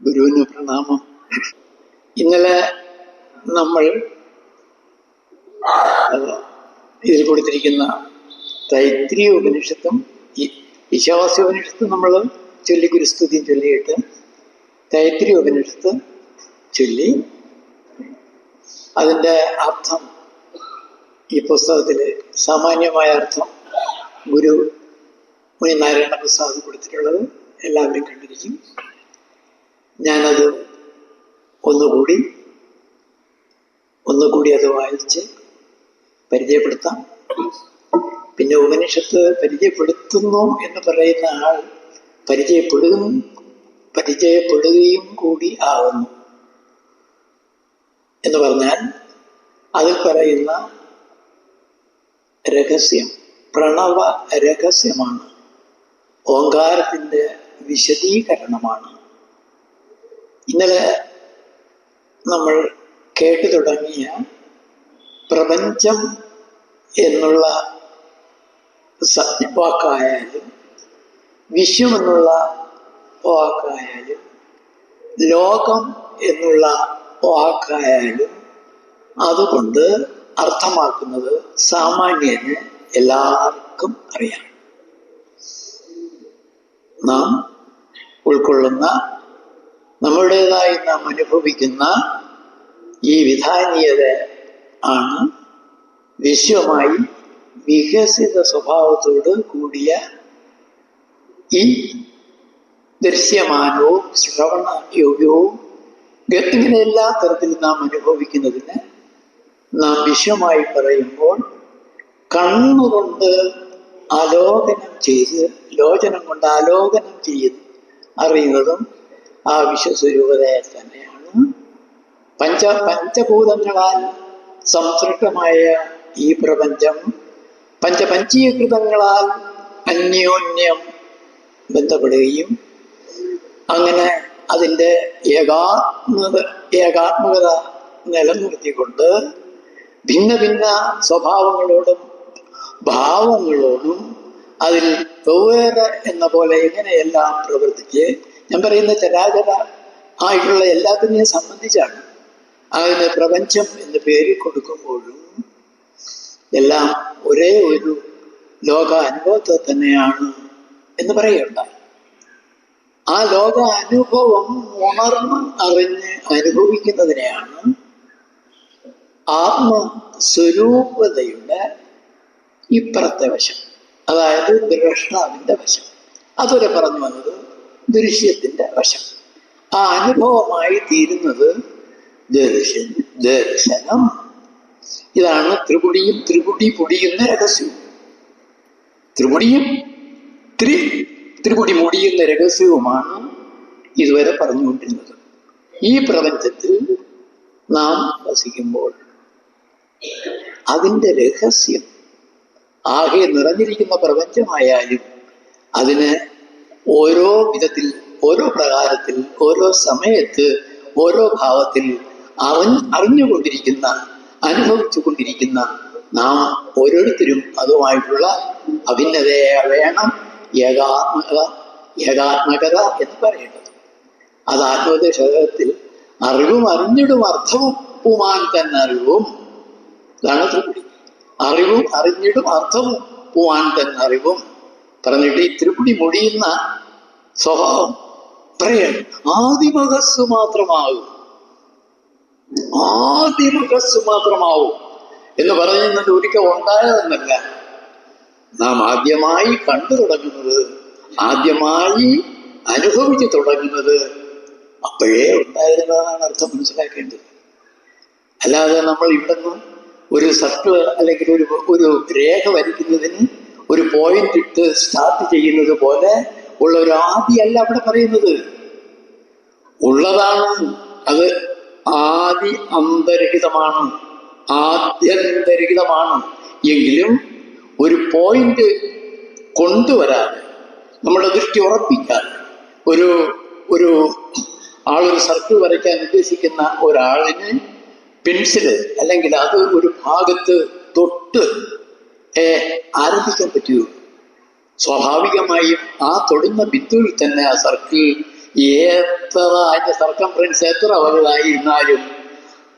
ഗുരുവിന് പ്രണാമം. ഇന്നലെ നമ്മൾ ഇതിൽ കൊടുത്തിരിക്കുന്ന തൈത്രീയ ഉപനിഷത്തും ഈശാവാസ്യ ഉപനിഷത്തും നമ്മൾ ചൊല്ലി ഗുരുസ്തുതി ചൊല്ലിയിട്ട് തൈത്രീയ ഉപനിഷത്ത് ചൊല്ലി. അതിന്റെ അർത്ഥം ഈ പുസ്തകത്തിൽ സാമാന്യമായ അർത്ഥം ഗുരു മുനി നാരായണ പ്രസാദ് കൊടുത്തിട്ടുള്ളത് എല്ലാവരും കണ്ടിരിക്കും. ഞാനത് ഒന്നുകൂടി ഒന്നുകൂടി അത് വായിച്ച് പരിചയപ്പെടുത്താം. പിന്നെ ഉപനിഷത്ത് പരിചയപ്പെടുത്തുന്നു എന്ന് പറയുന്ന ആൾ പരിചയപ്പെടുകയും പരിചയപ്പെടുകയും കൂടി ആവുന്നു. എന്ന് പറഞ്ഞാൽ അതിൽ പറയുന്ന രഹസ്യം പ്രണവ രഹസ്യമാണ്. ഓങ്കാരത്തിന്റെ വിശദീകരണമാണ്. ഇന്നലെ നമ്മൾ കേട്ടു തുടങ്ങിയ പ്രപഞ്ചം എന്നുള്ള വാക്കായാലും വിശ്വം എന്നുള്ള വാക്കായാലും ലോകം എന്നുള്ള വാക്കായാലും അതുകൊണ്ട് അർത്ഥമാക്കുന്നത് സാമാന്യന് എല്ലാവർക്കും അറിയാം. നാം ഉൾക്കൊള്ളുന്ന നമ്മുടേതായി നാം അനുഭവിക്കുന്ന ഈ വിധാനീയത ആണ് വിശ്വമായി വികസിത സ്വഭാവത്തോട് കൂടിയ ഈ ദൃശ്യമാനവും ശ്രവണ യോഗ്യവും ഇങ്ങനെ എല്ലാ തരത്തിലും നാം അനുഭവിക്കുന്നതിന് നാം വിശ്വമായി പറയുമ്പോൾ കണ്ണുകൊണ്ട് ആലോകനം ചെയ്ത് ലോചനം കൊണ്ട് ആലോകനം ചെയ്ത് അറിയുന്നതും ആ വിശ്വസ്വരൂപതയെ തന്നെയാണ്. പഞ്ച പഞ്ചഭൂതങ്ങളാൽ സംസൃഷ്ടമായ ഈ പ്രപഞ്ചം പഞ്ചപഞ്ചീകൃതങ്ങളാൽ അന്യോന്യം ബന്ധപ്പെടുകയും അങ്ങനെ അതിന്റെ ഏകാത്മത ഏകാത്മകത നിലനിർത്തിക്കൊണ്ട് ഭിന്ന ഭിന്ന സ്വഭാവങ്ങളോടും ഭാവങ്ങളോടും അതിൽ വെവ്വേറെ എന്ന പോലെ എങ്ങനെയെല്ലാം പ്രവർത്തിച്ച് ഞാൻ പറയുന്ന ചരാചര ആയിട്ടുള്ള എല്ലാത്തിനെയും സംബന്ധിച്ചാണ്. അതിന് പ്രപഞ്ചം എന്ന് പേര് കൊടുക്കുമ്പോഴും എല്ലാം ഒരേ ഒരു ലോക അനുഭവത്തെ തന്നെയാണ് എന്ന് പറയണ്ട ആ ലോക അനുഭവം ഉണർന്ന് അറിഞ്ഞ് അനുഭവിക്കുന്നതിനെയാണ് ആത്മസ്വരൂപതയുടെ ഇപ്പുറത്തെ വശം. അതായത് ദ്രഷ്ടാവിന്റെ വശം. അതുവരെ പറഞ്ഞു വന്നത് ദൃശ്യത്തിന്റെ വശം. ആ അനുഭവമായി തീരുന്നത് ദർശൻ ദർശനം. ഇതാണ് ത്രിപുടിയും ത്രിപുടി പൊടിയുന്ന രഹസ്യവും ത്രിപുടിയും ത്രി ത്രിപുടി മുടിയുന്ന രഹസ്യവുമാണ് ഇതുവരെ പറഞ്ഞുകൊണ്ടിരുന്നത്. ഈ പ്രപഞ്ചത്തിൽ നാം വസിക്കുമ്പോൾ അതിന്റെ രഹസ്യം ആകെ നിറഞ്ഞിരിക്കുന്ന പ്രപഞ്ചമായാലും അതിന് ഓരോ വിധത്തിൽ ഓരോ പ്രകാരത്തിൽ ഓരോ സമയത്ത് ഓരോ ഭാവത്തിൽ അവൻ അറിഞ്ഞുകൊണ്ടിരിക്കുന്ന അനുഭവിച്ചു കൊണ്ടിരിക്കുന്ന നാം ഓരോരുത്തരും അതുമായിട്ടുള്ള അഭിന്നതയെ വേണം ഏകാത്മകത ഏകാത്മകത എന്ന് പറയുന്നത് അത് ആത്മോപദേശത്തിൽ അറിവും അറിഞ്ഞിടും അർത്ഥവുമാൻ തന്നെ അറിവും. ഇതാണ് അറിവും അറിഞ്ഞിടും അർത്ഥവും പൂവാൻ തന്നെ അറിവും. പറഞ്ഞിട്ട് ഈ ത്രിപുടി മൊഴിയുന്ന സ്വഭാവം പറയണം ആദിമഹസ് മാത്രമാകും ആദിമഹസ് മാത്രമാവും എന്ന് പറയുന്നത് ഒരിക്കൽ ഉണ്ടായതെന്നല്ല. നാം ആദ്യമായി കണ്ടു തുടങ്ങുന്നത് ആദ്യമായി അനുഭവിച്ചു തുടങ്ങുന്നത് അപ്പോഴേ ഉണ്ടായിരുന്നതാണ് അർത്ഥം മനസ്സിലാക്കേണ്ടത്. അല്ലാതെ നമ്മൾ ഇവിടെ നിന്നും ഒരു സർക്കിൾ അല്ലെങ്കിൽ ഒരു ഒരു രേഖ വരയ്ക്കുന്നതിന് ഒരു പോയിന്റ് ഇട്ട് സ്റ്റാർട്ട് ചെയ്യുന്നത് പോലെ ഉള്ള ഒരു ആദിയല്ല അവിടെ പറയുന്നത്. ഉള്ളതാണ്. അത് ആദി അന്തരഹിതമാണ്. ആദ്യന്തരഹിതമാണ്. എങ്കിലും ഒരു പോയിന്റ് കൊണ്ടുവരാതെ നമ്മുടെ ദൃഷ്ടി ഉറപ്പിക്കാൻ ഒരു ഒരു ആളൊരു സർക്കിൾ വരയ്ക്കാൻ ഉദ്ദേശിക്കുന്ന ഒരാളിന് പെൻസിൽ അല്ലെങ്കിൽ അത് ഒരു ഭാഗത്ത് തൊട്ട് ആരംഭിക്കാൻ പറ്റുമോ സ്വാഭാവികമായും ആ തൊടുന്ന ബിന്ദുവിൽ തന്നെ ആ സർക്കിൾ എത്ര അതിന്റെ സർക്കംഫറൻസ് എത്ര വലുതായിരുന്നാലും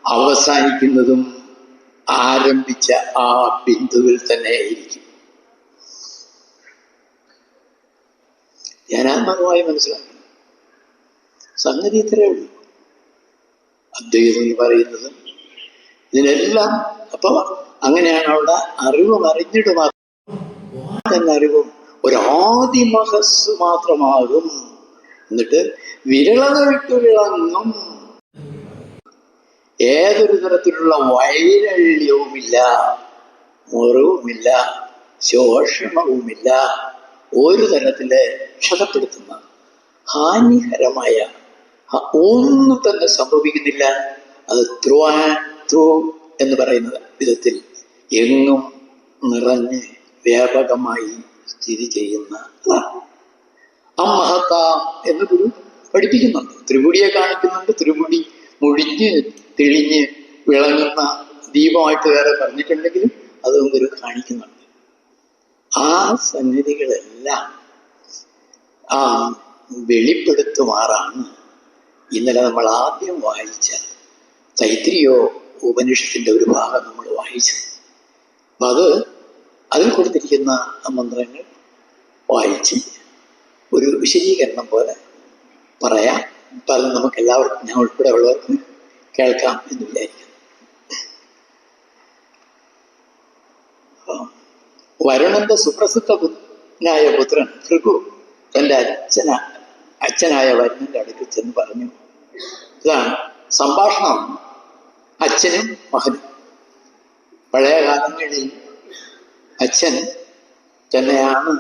അവസാനിക്കുന്നതും ആരംഭിച്ച ആ ബിന്ദുവിൽ തന്നെ ആയിരിക്കും. ധ്യാനാത്മകമായി മനസ്സിലാക്കണം സംഗതി ഇത്രയേ ഉള്ളൂ. അദ്വൈതം എന്ന് പറയുന്നത് ഇതിനെല്ലാം അപ്പൊ അങ്ങനെയാണ് അവിടെ അറിവ് അറിഞ്ഞിട്ട് മാത്രം അറിവും. ഒരാദിമഹസ് മാത്രമാകും. എന്നിട്ട് വിരളകൾക്ക് വിളങ്ങും. ഏതൊരു തരത്തിലുള്ള വൈരല്യവുമില്ല മുറിവുമില്ല ശോഷണവുമില്ല. ഒരു തരത്തിൽ ക്ഷതപ്പെടുത്തുന്ന ഹാനികരമായ ഒന്നും തന്നെ സംഭവിക്കുന്നില്ല. അത് ത്രൂ ആൻഡ് ത്രൂ എന്ന് പറയുന്ന വിധത്തിൽ എങ്ങും നിറഞ്ഞ് വ്യാപകമായി സ്ഥിതി ചെയ്യുന്ന ആ മഹത്ത എന്ന് ഗുരു പഠിപ്പിക്കുന്നുണ്ട്. ത്രിപുടിയെ കാണിക്കുന്നുണ്ട്. ത്രിപുടി മുഴിഞ്ഞ് തെളിഞ്ഞ് വിളങ്ങുന്ന ദീപമായിട്ട് വേറെ പറഞ്ഞിട്ടുണ്ടെങ്കിലും അതും ഗുരു കാണിക്കുന്നുണ്ട്. ആ സംഗതികളെല്ലാം ആ വെളിപ്പെടുത്തുമാറാണ് ഇന്നലെ നമ്മൾ ആദ്യം വായിച്ച തൈത്രിയോ ഉപനിഷത്തിന്റെ ഒരു ഭാഗം നമ്മൾ വായിച്ചത്. അപ്പൊ അത് അതിൽ കൊടുത്തിരിക്കുന്ന മന്ത്രങ്ങൾ വായിച്ച് ഒരു വിശദീകരണം പോലെ പറയാം. പറഞ്ഞ് നമുക്ക് എല്ലാവർക്കും ഞാൻ ഉൾപ്പെടെ ഉള്ളവർക്ക് കേൾക്കാം എന്ന് വിചാരിക്കുന്നു. വരുണന്റെ സുപ്രസിദ്ധ പുത്രനായ പുത്രൻ ഭൃഗു തന്റെ അച്ഛന അച്ഛനായ വരുണന്റെ അടുക്കൽ ചെന്ന് പറഞ്ഞു ഇതാണ് സംഭാഷണം. അച്ഛനും മകനും. പഴയ കാലങ്ങളിൽ അച്ഛൻ തന്നെയാണ്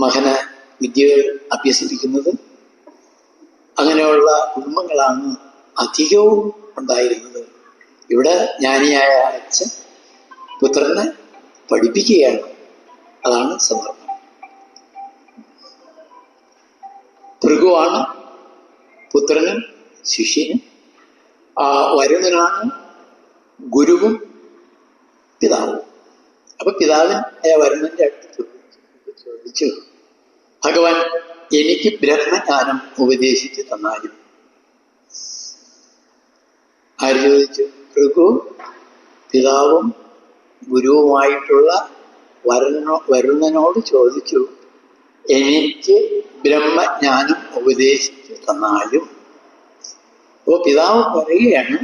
മകന് വിദ്യകൾ അഭ്യസിപ്പിക്കുന്നത്. അങ്ങനെയുള്ള കുടുംബങ്ങളാണ് അധികവും ഉണ്ടായിരുന്നത്. ഇവിടെ ജ്ഞാനിയായ അച്ഛൻ പുത്രനെ പഠിപ്പിക്കുകയാണ്. അതാണ് സന്ദർഭം. ഭൃഗുവാണ് പുത്രനും ശിഷ്യനും. ആ വരുണനാണ് ഗുരുവും പിതാവും. അപ്പൊ പിതാവിൻ വരുന്നതിന്റെ അടുത്ത് ചോദിച്ചു. ഭഗവാൻ എനിക്ക് ബ്രഹ്മജ്ഞാനം ഉപദേശിച്ച് തന്നാലും. ആര് ചോദിച്ചു? ഭൃഗു പിതാവും ഗുരുവുമായിട്ടുള്ള വരുണോ വരുണനോട് ചോദിച്ചു. എനിക്ക് ബ്രഹ്മജ്ഞാനം ഉപദേശിച്ചു തന്നാലും. അപ്പോ പിതാവ് പറയുകയാണ്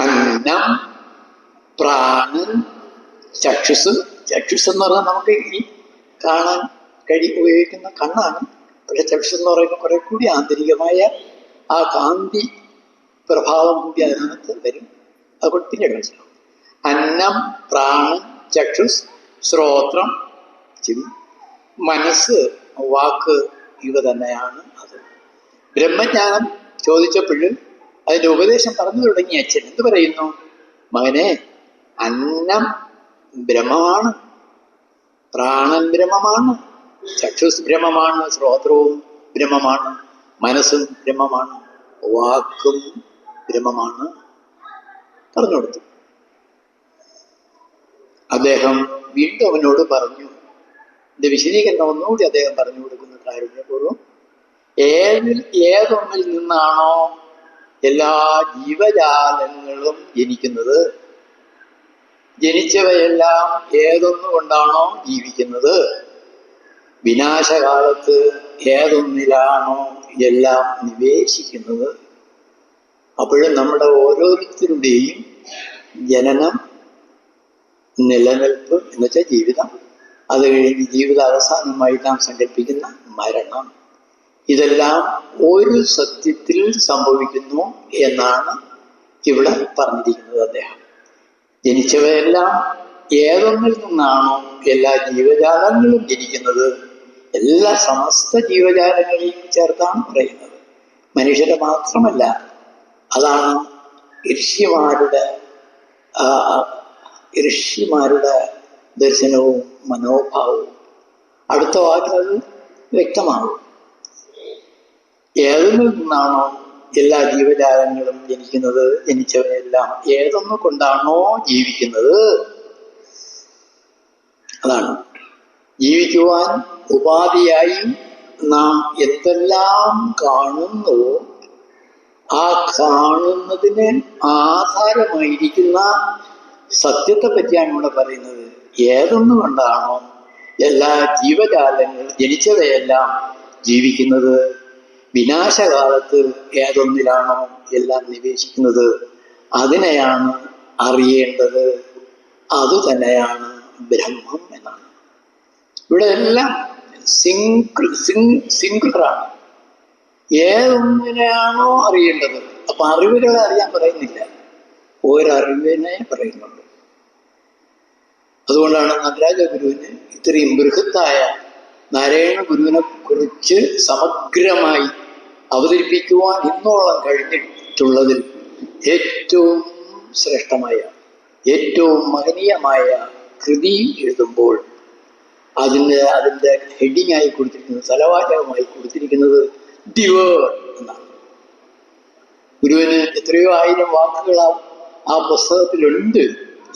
അന്നം പ്രാണൻ ചക്ഷുസ് ചക്ഷുസ് എന്ന് പറഞ്ഞാൽ നമുക്ക് ഈ കാണാൻ കഴി ഉപയോഗിക്കുന്ന കണ്ണാണ്. പക്ഷെ ചക്ഷുസ് എന്ന് പറയുമ്പോൾ കുറെ കൂടി ആന്തരികമായ ആ കാന്തി പ്രഭാവം കൂടി അതിനകത്ത് വരും. അതുകൊണ്ട് പിന്നീട് മനസ്സിലാവും അന്നം പ്രാണൻ ചക്ഷുസ് ശ്രോത്രം മനസ്സ് വാക്ക് ഇവ തന്നെയാണ് അത്. ബ്രഹ്മജ്ഞാനം ചോദിച്ചപ്പോഴും അതിന്റെ ഉപദേശം പറഞ്ഞു തുടങ്ങി അച്ഛൻ എന്ത് പറയുന്നു? മകനെ അന്നം ബ്രഹ്മമാണ്. പ്രാണൻ ബ്രഹ്മമാണ്. ചക്ഷുസ് ബ്രഹ്മമാണ്. ശ്രോത്രവും ബ്രഹ്മമാണ്. മനസ്സും ബ്രഹ്മമാണ്. വാക്കും ബ്രഹ്മമാണ്. പറഞ്ഞു കൊടുത്തു. അദ്ദേഹം വീണ്ടും അവനോട് പറഞ്ഞു ഇത് വിശദീകരണം ഒന്നുകൂടി അദ്ദേഹം പറഞ്ഞു കൊടുക്കുന്ന കാരുണ്യപൂർവം ഏതിൽ ഏതൊന്നിൽ നിന്നാണോ എല്ലാ ജീവജാലങ്ങളും ജനിക്കുന്നത്? ജനിച്ചവയെല്ലാം ഏതൊന്നുകൊണ്ടാണോ ജീവിക്കുന്നത്? വിനാശകാലത്ത് ഏതൊന്നിലാണോ എല്ലാം നിവേശിക്കുന്നത്? അപ്പോഴും നമ്മുടെ ഓരോരുത്തരുടെയും ജനനം നിലനിൽപ്പ് എന്ന് വെച്ചാൽ ജീവിതം. അത് കഴിഞ്ഞ് ജീവിത അവസാനമായി നാം സങ്കല്പിക്കുന്ന മരണം. ഇതെല്ലാം ഒരു സത്യത്തിൽ സംഭവിക്കുന്നു എന്നാണ് ഇവിടെ പറഞ്ഞിരിക്കുന്നത് അദ്ദേഹം. ജനിച്ചവയെല്ലാം ഏതൊന്നിൽ നിന്നാണോ എല്ലാ ജീവജാലങ്ങളും ജനിക്കുന്നത്? എല്ലാ സമസ്ത ജീവജാലങ്ങളെയും ചേർത്താണ് പറയുന്നത്. മനുഷ്യരെ മാത്രമല്ല അതാണ് ഋഷിമാരുടെ ഋഷിമാരുടെ ദർശനവും മനോഭാവവും. അടുത്ത വാക്കിനത് വ്യക്തമാകും. ഏതിൽ നിന്നാണോ എല്ലാ ജീവജാലങ്ങളും ജനിക്കുന്നത് ജനിച്ചവരെല്ലാം ഏതൊന്നു കൊണ്ടാണോ ജീവിക്കുന്നത്? അതാണ്. ജീവിക്കുവാൻ ഉപാധിയായി നാം എന്തെല്ലാം കാണുന്നു ആ കാണുന്നതിന് ആധാരമായിരിക്കുന്ന സത്യത്തെ പറ്റിയാണ് ഇവിടെ പറയുന്നത്. ഏതൊന്നു കൊണ്ടാണോ എല്ലാ ജീവജാലങ്ങളും ജനിച്ചവയെല്ലാം ജീവിക്കുന്നത്? വിനാശകാലത്ത് ഏതൊന്നിലാണോ എല്ലാം നിവേശിക്കുന്നത് അതിനെയാണ് അറിയേണ്ടത്. അതുതന്നെയാണ് ബ്രഹ്മം എന്നാണ്. ഇവിടെ എല്ലാം സിംഗിൾ സിംഗിളറാണ് ഏതൊന്നിനെയാണോ അറിയേണ്ടത്? അപ്പൊ അറിവുകളെ അറിയാൻ പറയുന്നില്ല. ഒരറിവിനെ പറയുന്നുള്ളൂ അതുകൊണ്ടാണ് നടരാജ ഗുരുവിന് ഇത്രയും ബൃഹത്തായ നാരായണ ഗുരുവിനെ കുറിച്ച് സമഗ്രമായി അവതരിപ്പിക്കുവാൻ ഇന്നോളം കഴിഞ്ഞിട്ടുള്ളതിൽ ഏറ്റവും ശ്രേഷ്ഠമായ ഏറ്റവും മഹനീയമായ കൃതി എഴുതുമ്പോൾ അതിന്റെ അതിന്റെ ഹെഡിങ്ങായി കൊടുത്തിരിക്കുന്നത് തലവാചകമായി കൊടുത്തിരിക്കുന്നത് ദിവ എന്നാണ്. ഗുരുവിന് എത്രയോ ആയിരം വാക്കുകൾ ആ ആ പുസ്തകത്തിലുണ്ട്.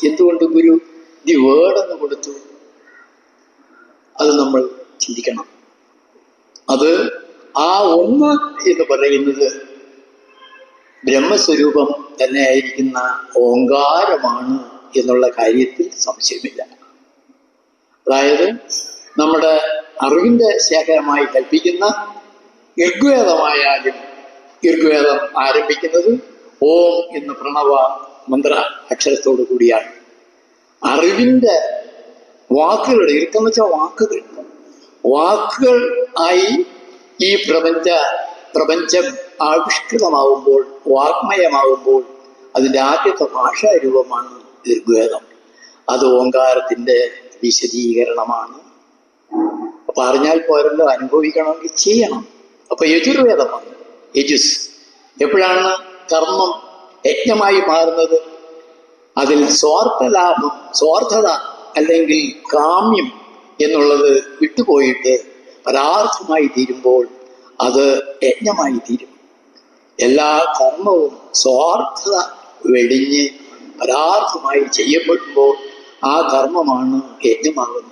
എന്തുകൊണ്ട് ഗുരു ദി വേർഡ് എന്ന് കൊടുത്തു? അത് നമ്മൾ ചിന്തിക്കണം. അത് ആ ഒന്ന് എന്ന് പറയുന്നത് ബ്രഹ്മസ്വരൂപം തന്നെയായിരിക്കുന്ന ഓങ്കാരമാണ് എന്നുള്ള കാര്യത്തിൽ സംശയമില്ല. അതായത് നമ്മുടെ അറിവിന്റെ ശേഖരമായി കൽപ്പിക്കുന്ന ഋഗ്വേദമായാലും ഋഗ്വേദം ആരംഭിക്കുന്നത് ഓം എന്ന പ്രണവ മന്ത്ര അക്ഷരത്തോടു കൂടിയാണ്. അറിവിന്റെ വാക്കുകൾ ഇറുക്കെന്ന് വെച്ചാൽ വാക്കുകൾ. വാക്കുകൾ ആയി ഈ പ്രപഞ്ച പ്രപഞ്ചം ആവിഷ്കൃതമാവുമ്പോൾ വാഗ്മയമാവുമ്പോൾ അതിന്റെ ആദ്യത്തെ ഭാഷാരൂപമാണ് ഋഗ്വേദം അത് ഓങ്കാരത്തിന്റെ വിശദീകരണമാണ്. അപ്പൊ അറിഞ്ഞാൽ പോരല്ലോ അനുഭവിക്കണമെങ്കിൽ ചെയ്യണം. അപ്പൊ യജുർവേദമാണ്. യജുസ്. എപ്പോഴാണ് കർമ്മം യജ്ഞമായി മാറുന്നത്? അതിൽ സ്വാർത്ഥ ലാഭം സ്വാർത്ഥത അല്ലെങ്കിൽ കാമ്യം എന്നുള്ളത് വിട്ടുപോയിട്ട് പരാർത്ഥമായി തീരുമ്പോൾ അത് യജ്ഞമായി തീരും. എല്ലാ കർമ്മവും സ്വാർത്ഥത വെടിഞ്ഞ് പരാർത്ഥമായി ചെയ്യപ്പെടുമ്പോൾ ആ കർമ്മമാണ് യജ്ഞമാകുന്നത്.